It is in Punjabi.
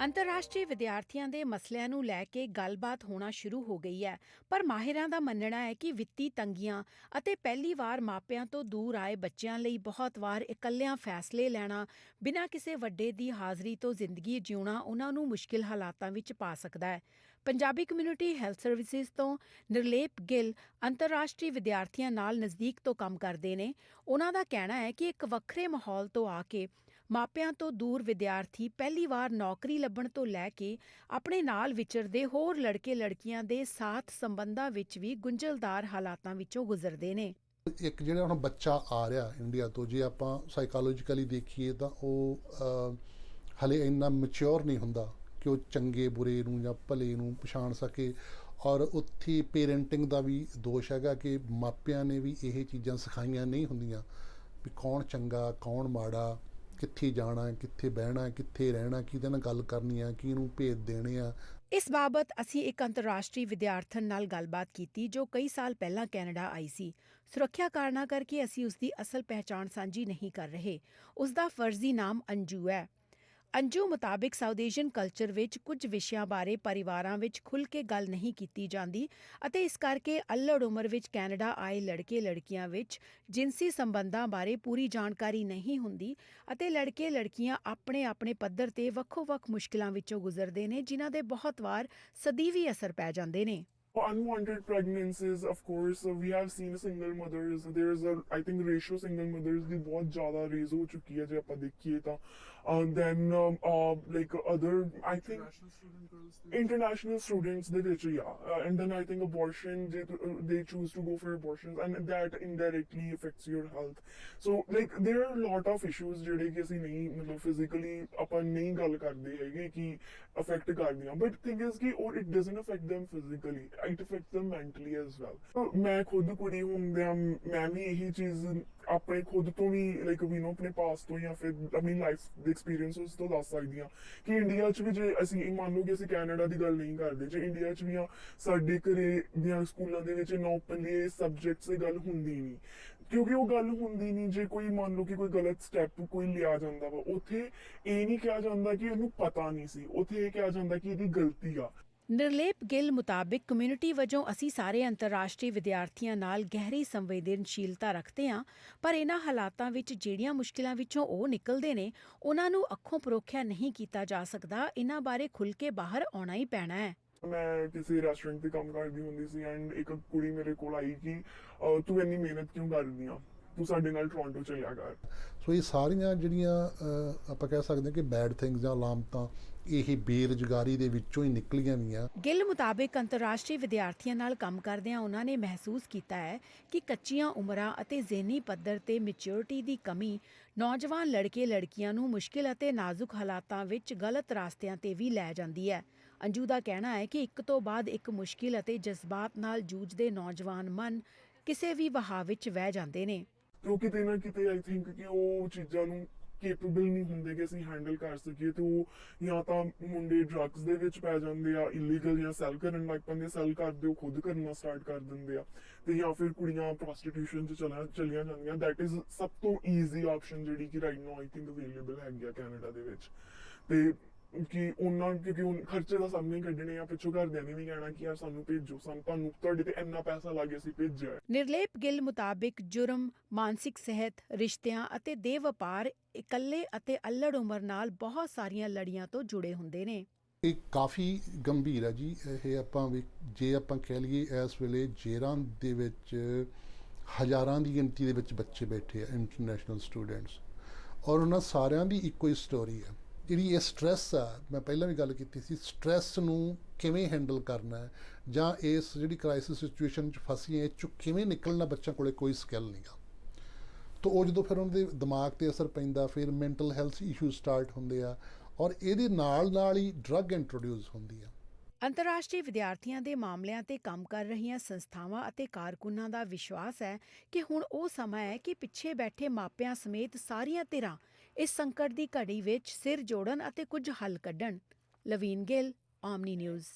ਅੰਤਰਰਾਸ਼ਟਰੀ ਵਿਦਿਆਰਥੀਆਂ ਦੇ ਮਸਲਿਆਂ ਨੂੰ ਲੈ ਕੇ ਗੱਲਬਾਤ ਹੋਣਾ ਸ਼ੁਰੂ ਹੋ ਗਈ ਹੈ, ਪਰ ਮਾਹਿਰਾਂ ਦਾ ਮੰਨਣਾ ਹੈ ਕਿ ਵਿੱਤੀ ਤੰਗੀਆਂ ਅਤੇ ਪਹਿਲੀ ਵਾਰ ਮਾਪਿਆਂ ਤੋਂ ਦੂਰ ਆਏ ਬੱਚਿਆਂ ਲਈ ਬਹੁਤ ਵਾਰ ਇਕੱਲਿਆਂ ਫੈਸਲੇ ਲੈਣਾ, ਬਿਨਾਂ ਕਿਸੇ ਵੱਡੇ ਦੀ ਹਾਜ਼ਰੀ ਤੋਂ ਜ਼ਿੰਦਗੀ ਜਿਉਣਾ ਉਹਨਾਂ ਨੂੰ ਮੁਸ਼ਕਿਲ ਹਾਲਾਤਾਂ ਵਿੱਚ ਪਾ ਸਕਦਾ ਹੈ। ਪੰਜਾਬੀ ਕਮਿਊਨਿਟੀ ਹੈਲਥ ਸਰਵਿਸਿਜ਼ ਤੋਂ ਨਿਰਲੇਪ ਗਿੱਲ ਅੰਤਰਰਾਸ਼ਟਰੀ ਵਿਦਿਆਰਥੀਆਂ ਨਾਲ ਨਜ਼ਦੀਕ ਤੋਂ ਕੰਮ ਕਰਦੇ ਨੇ। ਉਹਨਾਂ ਦਾ ਕਹਿਣਾ ਹੈ ਕਿ ਇੱਕ ਵੱਖਰੇ ਮਾਹੌਲ ਤੋਂ ਆ ਕੇ ਮਾਪਿਆਂ ਤੋਂ ਦੂਰ ਵਿਦਿਆਰਥੀ ਪਹਿਲੀ ਵਾਰ ਨੌਕਰੀ ਲੱਭਣ ਤੋਂ ਲੈ ਕੇ ਆਪਣੇ ਨਾਲ ਵਿਚਰਦੇ ਹੋਰ ਲੜਕੇ ਲੜਕੀਆਂ ਦੇ ਸਾਥ ਸੰਬੰਧਾਂ ਵਿੱਚ ਵੀ ਗੁੰਝਲਦਾਰ ਹਾਲਾਤਾਂ ਵਿੱਚੋਂ ਗੁਜ਼ਰਦੇ ਨੇ। ਇੱਕ ਜਿਹੜਾ ਹੁਣ ਬੱਚਾ ਆ ਰਿਹਾ ਇੰਡੀਆ ਤੋਂ ਜੇ ਆਪਾਂ ਸਾਈਕੋਲੋਜੀਕਲੀ ਦੇਖੀਏ ਤਾਂ ਉਹ ਅਹ, ਹਲੇ ਇੰਨਾ ਮੈਚੁਰ ਨਹੀਂ ਹੁੰਦਾ। ਕਿ ਉਹ ਚੰਗੇ ਬੁਰੇ ਨੂੰ ਜਾਂ ਭਲੇ ਨੂੰ ਪਛਾਣ ਸਕੇ। ਔਰ ਉੱਥੇ ਪੇਰੈਂਟਿੰਗ ਦਾ ਵੀ ਦੋਸ਼ ਹੈਗਾ ਕਿ ਮਾਪਿਆਂ ਨੇ ਵੀ ਇਹ ਚੀਜ਼ਾਂ ਸਿਖਾਈਆਂ ਨਹੀਂ ਹੁੰਦੀਆਂ ਵੀ ਕੌਣ ਚੰਗਾ, ਕੌਣ ਮਾੜਾ, ਕਿੱਥੇ ਜਾਣਾ, ਕਿੱਥੇ ਬਹਿਣਾ, ਕਿੱਥੇ ਰਹਿਣਾ, ਕਿਹਦੇ ਨਾਲ ਗੱਲ ਕਰਨੀ ਆ, ਕਿਹਨੂੰ ਭੇਜ ਦੇਣੇ ਆ। ਇਸ ਬਾਬਤ ਅਸੀਂ ਇੱਕ ਅੰਤਰਰਾਸ਼ਟਰੀ ਵਿਦਿਆਰਥਣ ਨਾਲ ਗੱਲਬਾਤ ਕੀਤੀ ਜੋ ਕਈ ਸਾਲ ਪਹਿਲਾਂ ਕੈਨੇਡਾ ਆਈ ਸੀ। ਸੁਰੱਖਿਆ ਕਾਰਨਾਂ ਕਰਕੇ ਅਸੀਂ ਉਸ ਦੀ ਅਸਲ ਪਹਿਚਾਣ ਸਾਂਝੀ ਨਹੀਂ ਕਰ ਰਹੇ। ਉਸ ਦਾ ਫਰਜ਼ੀ ਨਾਮ ਅੰਜੂ ਹੈ। ਅੰਜੂ ਮੁਤਾਬਿਕ ਸਾਊਥ ਏਸ਼ੀਅਨ ਕਲਚਰ ਵਿੱਚ ਕੁਝ ਵਿਸ਼ਿਆਂ ਬਾਰੇ ਪਰਿਵਾਰਾਂ ਵਿੱਚ ਖੁੱਲ੍ਹ ਕੇ ਗੱਲ ਨਹੀਂ ਕੀਤੀ ਜਾਂਦੀ ਅਤੇ ਇਸ ਕਰਕੇ ਅਲੜ ਉਮਰ ਵਿੱਚ ਕੈਨੇਡਾ ਆਏ ਲੜਕੇ ਲੜਕੀਆਂ ਵਿੱਚ ਜਿਨਸੀ ਸੰਬੰਧਾਂ ਬਾਰੇ ਪੂਰੀ ਜਾਣਕਾਰੀ ਨਹੀਂ ਹੁੰਦੀ ਅਤੇ ਲੜਕੇ ਲੜਕੀਆਂ ਆਪਣੇ ਆਪਣੇ ਪੱਧਰ ਤੇ ਵੱਖੋ-ਵੱਖ ਮੁਸ਼ਕਲਾਂ ਵਿੱਚੋਂ ਗੁਜ਼ਰਦੇ ਨੇ, ਜਿਨ੍ਹਾਂ ਦੇ ਬਹੁਤ ਵਾਰ ਸਦੀਵੀ ਅਸਰ ਪੈ ਜਾਂਦੇ ਨੇ। unwanted pregnancies of course uh, we have seen single mothers there's a i think ratio single mothers ਦੀ ਬਹੁਤ ਜ਼ਿਆਦਾ ਰੇਜ਼ ਹੋ ਚੁੱਕੀ ਹੈ ਜੇ ਆਪਾਂ ਦੇਖੀਏ ਤਾਂ then um, uh, like other i think international students ਦੇ ਵਿੱਚ yeah uh, and then i think abortion they, uh, they choose to go for abortions and that indirectly affects your health so like there are a lot of issues ਜਿਹੜੇ ਕਿ ਅਸੀਂ ਨਹੀਂ ਮਤਲਬ physically ਆਪਾਂ ਨਹੀਂ ਗੱਲ ਕਰਦੇ ਹੈਗੇ ਕਿ affect ਕਰਦੀਆਂ but thing is ਕਿ or it doesn't affect them physically It affects them mentally as well. ਮੈਂ ਖੁਦ ਕੁੜੀ ਹੁੰਦਿਆਂ ਮੈਂ ਵੀ ਇਹੀ ਚੀਜ਼ ਆਪਣੇ ਖੁਦ ਤੋਂ ਵੀ ਲਾਈਕ ਵੀ ਨੋ ਆਪਣੇ ਪਾਸ ਤੋਂ ਜਾਂ ਫਿਰ ਆਪਣੀ ਲਾਈਫ ਦੇ ਐਕਸਪੀਰੀਐਂਸਸ ਤੋਂ ਦੱਸ ਸਕਦੀ ਹਾਂ ਕਿ ਇੰਡੀਆ 'ਚ ਵੀ ਜੇ ਅਸੀਂ ਮੰਨ ਲਓ ਕਿ ਅਸੀਂ ਕੈਨੇਡਾ ਦੀ ਗੱਲ ਨਹੀਂ ਕਰਦੇ ਜੇ ਇੰਡੀਆ 'ਚ ਵੀ ਆ ਸਾਡੇ ਘਰੇ ਦੀਆਂ ਸਕੂਲਾਂ ਦੇ ਵਿੱਚ ਨਾ ਓਪਨਲੀ ਇਹ ਸਬਜੈਕਟਸ ਦੀ ਗੱਲ ਹੁੰਦੀ ਨਹੀਂ ਕਿਉਂਕਿ ਉਹ ਗੱਲ ਹੁੰਦੀ ਨਹੀਂ ਜੇ ਕੋਈ ਮੰਨ ਲਓ ਕਿ ਕੋਈ ਗਲਤ ਸਟੈਪ ਕੋਈ ਲਿਆ ਜਾਂਦਾ ਵਾ ਉਥੇ ਇਹ ਨਹੀਂ ਕਿਹਾ ਜਾਂਦਾ ਕਿ ਇਹਨੂੰ ਪਤਾ ਨਹੀਂ ਸੀ ਉੱਥੇ ਇਹ ਕਿਹਾ ਜਾਂਦਾ ਕਿ ਇਹਦੀ ਗਲਤੀ ਆ ਨਿਰਲੇਪ ਗਿੱਲ ਮੁਤਾਬਿਕ ਕਮਿਊਨਿਟੀ ਵਜੋਂ ਅਸੀਂ ਸਾਰੇ ਅੰਤਰਰਾਸ਼ਟਰੀ ਵਿਦਿਆਰਥੀਆਂ ਨਾਲ ਗਹਿਰੀ ਸੰਵੇਦਨਸ਼ੀਲਤਾ ਰੱਖਦੇ ਹਾਂ, ਪਰ ਇਹਨਾਂ ਹਾਲਾਤਾਂ ਵਿੱਚ ਜਿਹੜੀਆਂ ਮੁਸ਼ਕਿਲਾਂ ਵਿੱਚੋਂ ਉਹ ਨਿਕਲਦੇ ਨੇ, ਉਹਨਾਂ ਨੂੰ ਅੱਖੋਂ ਪਰੋਖਿਆ ਨਹੀਂ ਕੀਤਾ ਜਾ ਸਕਦਾ, ਇਹਨਾਂ ਬਾਰੇ ਖੁੱਲ ਕੇ ਬਾਹਰ ਆਉਣਾ ਹੀ ਪੈਣਾ ਹੈ। ਮੈਂ ਕਿਸੇ ਰੈਸਟੋਰੈਂਟ ਤੇ ਕੰਮ ਕਰਦੀ ਹੁੰਦੀ ਸੀ ਐਂਡ ਇੱਕ ਕੁੜੀ ਮੇਰੇ ਕੋਲ ਆਈ ਕਿ ਤੂੰ ਇੰਨੀ ਮਿਹਨਤ ਕਿਉਂ ਕਰਦੀ ਆ? ਤੂੰ ਸਾਡੇ ਨਾਲ ਟੋਰਾਂਟੋ ਚੱਲਿਆ ਕਰ। ਸੋ ਇਹ ਸਾਰੀਆਂ ਜਿਹੜੀਆਂ ਆਪਾਂ ਕਹਿ ਸਕਦੇ ਹਾਂ ਕਿ ਬੈਡ ਥਿੰਗਸ ਜਾਂ ਲਾਮਤਾਂ ਇਹ ਬੇਰੁਜ਼ਗਾਰੀ ਦੇ ਵਿੱਚੋਂ ਹੀ ਨਿਕਲੀਆਂ ਵੀਆਂ। ਗਿੱਲ ਮੁਤਾਬਿਕ ਅੰਤਰਰਾਸ਼ਟਰੀ ਵਿਦਿਆਰਥੀਆਂ ਨਾਲ ਕੰਮ ਕਰਦਿਆਂ ਉਹਨਾਂ ਨੇ ਮਹਿਸੂਸ ਕੀਤਾ ਹੈ ਕਿ ਕੱਚੀਆਂ ਉਮਰਾਂ ਅਤੇ ਜ਼ਿਹਨੀ ਪੱਧਰ ਤੇ ਮੈਚੁਰਿਟੀ ਦੀ ਕਮੀ ਨੌਜਵਾਨ ਲੜਕੇ ਲੜਕੀਆਂ ਨੂੰ ਮੁਸ਼ਕਿਲ ਅਤੇ ਨਾਜ਼ੁਕ ਹਾਲਾਤਾਂ ਵਿੱਚ ਗਲਤ ਰਾਸਤਿਆਂ ਤੇ ਵੀ ਲੈ ਜਾਂਦੀ ਹੈ। ਅੰਜੂ ਦਾ ਕਹਿਣਾ ਹੈ ਕਿ ਇੱਕ ਤੋਂ ਬਾਅਦ ਇੱਕ ਮੁਸ਼ਕਿਲ ਅਤੇ ਜਜ਼ਬਾਤ ਨਾਲ ਜੂਝਦੇ ਨੌਜਵਾਨ ਮਨ ਕਿਸੇ ਵੀ ਵਹਾਅ ਵਿੱਚ ਵਹਿ ਜਾਂਦੇ ਨੇ। ਤੇ ਉਹ ਕਿਤੇ ਨਾ ਕਿਤੇ ਆਈ ਥਿੰਕ ਕਿ ਉਹ ਚੀਜ਼ਾਂ ਨੂੰ ਕੈਪੇਬਲ ਨਹੀਂ ਹੁੰਦੇ ਕਿ ਅਸੀਂ ਹੈਂਡਲ ਕਰ ਸਕੀਏ ਤੇ ਉਹ ਜਾਂ ਤਾਂ ਮੁੰਡੇ ਡਰੱਗਸ ਦੇ ਵਿੱਚ ਪੈ ਜਾਂਦੇ ਆ ਇਲੀਗਲ ਜਾਂ ਸੈਲ ਕਰਨ ਲੱਗ ਪੈਂਦੇ ਸੈਲ ਕਰਦੇ, ਉਹ ਖੁਦ ਕਰਨਾ ਸਟਾਰਟ ਕਰ ਦਿੰਦੇ ਆ ਤੇ ਜਾਂ ਫਿਰ ਕੁੜੀਆਂ ਪ੍ਰੋਸਟੀਟਿਊਸ਼ਨ 'ਚ ਚਲਾ, ਚਲੀਆਂ ਜਾਂਦੀਆਂ। ਦੈਟ ਇਜ਼ ਸਭ ਤੋਂ ਈਜ਼ੀ ਆਪਸ਼ਨ ਜਿਹੜੀ ਕਿ right now I think available ਹੈਗੀ ਆ ਕੈਨੇਡਾ ਦੇ ਵਿੱਚ। ਤੇ ਕਿ ਉਹਨਾਂ ਕਿਉਂਕਿ ਉਹ ਖਰਚੇ ਦਾ ਸਾਹਮਣੇ ਕੱਢਣੇ ਆ ਪਿੱਛੋਂ ਘਰਦਿਆਂ ਨੇ ਵੀ ਕਹਿਣਾ ਕਿ ਯਾਰ ਸਾਨੂੰ ਭੇਜੋ ਸਾਨੂੰ ਤੁਹਾਨੂੰ ਤੁਹਾਡੇ ਤੇ ਇੰਨਾ ਪੈਸਾ ਲੱਗੇ ਅਸੀਂ ਭੇਜਿਆ ਹੈ। ਨਿਰਲੇਪ ਗਿੱਲ ਮੁਤਾਬਿਕ ਜੁਰਮ ਮਾਨਸਿਕ ਸਿਹਤ ਰਿਸ਼ਤਿਆਂ ਅਤੇ ਦੇਹ ਵਪਾਰ ਇਕੱਲੇ ਅਤੇ ਅਲੜ ਉਮਰ ਨਾਲ ਬਹੁਤ ਸਾਰੀਆਂ ਲੜੀਆਂ ਤੋਂ ਜੁੜੇ ਹੁੰਦੇ ਨੇ। ਇਹ ਕਾਫੀ ਗੰਭੀਰ ਹੈ ਜੀ ਇਹ ਆਪਾਂ ਵੀ ਜੇ ਆਪਾਂ ਕਹਿ ਲਈਏ ਇਸ ਵੇਲੇ ਜੇਰਾਂ ਦੇ ਵਿੱਚ ਹਜ਼ਾਰਾਂ ਦੀ ਗਿਣਤੀ ਦੇ ਵਿੱਚ ਬੱਚੇ ਬੈਠੇ ਆ ਇੰਟਰਨੈਸ਼ਨਲ ਸਟੂਡੈਂਟਸ ਔਰ ਉਹਨਾਂ ਸਾਰਿਆਂ ਦੀ ਇੱਕੋ ਹੀ ਸਟੋਰੀ ਹੈ। ਜਿਹੜੀ ਇਹ ਸਟ੍ਰੈਸ ਆ, ਮੈਂ ਪਹਿਲਾਂ ਵੀ ਗੱਲ ਕੀਤੀ ਸੀ ਸਟ੍ਰੈਸ ਨੂੰ ਕਿਵੇਂ ਹੈਂਡਲ ਕਰਨਾ ਜਾਂ ਇਸ ਜਿਹੜੀ ਕ੍ਰਾਈਸਿਸ ਸਿਚੁਏਸ਼ਨ 'ਚ ਫਸੀ ਇਹ 'ਚੋਂ ਕਿਵੇਂ ਨਿਕਲਣਾ ਬੱਚਾ ਕੋਲੇ ਕੋਈ ਸਕਿੱਲ ਨਹੀਂਗਾ ਤੋ ਉਹ ਜਦੋਂ ਫਿਰ ਉਹਨਾਂ ਦੇ ਦਿਮਾਗ ਤੇ ਅਸਰ ਪੈਂਦਾ, ਫਿਰ ਮੈਂਟਲ ਹੈਲਥ ਇਸ਼ੂ ਸਟਾਰਟ ਹੁੰਦੇ ਆ ਔਰ ਇਹਦੇ ਨਾਲ ਨਾਲ ਹੀ ਡਰੱਗ ਇੰਟਰੋਡਿਊਸ ਹੁੰਦੀ ਆ। ਅੰਤਰਰਾਸ਼ਟਰੀ ਵਿਦਿਆਰਥੀਆਂ ਦੇ ਮਾਮਲਿਆਂ ਤੇ ਕੰਮ ਕਰ ਰਹੀਆਂ ਸੰਸਥਾਵਾਂ ਅਤੇ ਕਾਰਕੁਨਾਂ ਦਾ ਵਿਸ਼ਵਾਸ ਹੈ ਕਿ ਹੁਣ ਉਹ ਸਮਾਂ ਹੈ ਕਿ ਪਿੱਛੇ ਬੈਠੇ ਮਾਪਿਆਂ ਸਮੇਤ ਸਾਰੀਆਂ ਧਿਰਾਂ ਇਸ ਸੰਕਟ ਦੀ ਘੜੀ ਵਿੱਚ ਸਿਰ ਜੋੜਨ ਅਤੇ ਕੁਝ ਹੱਲ ਕੱਢਣ। ਲਵੀਨ ਗਿੱਲ, ਆਮਨੀ ਨਿਊਜ਼।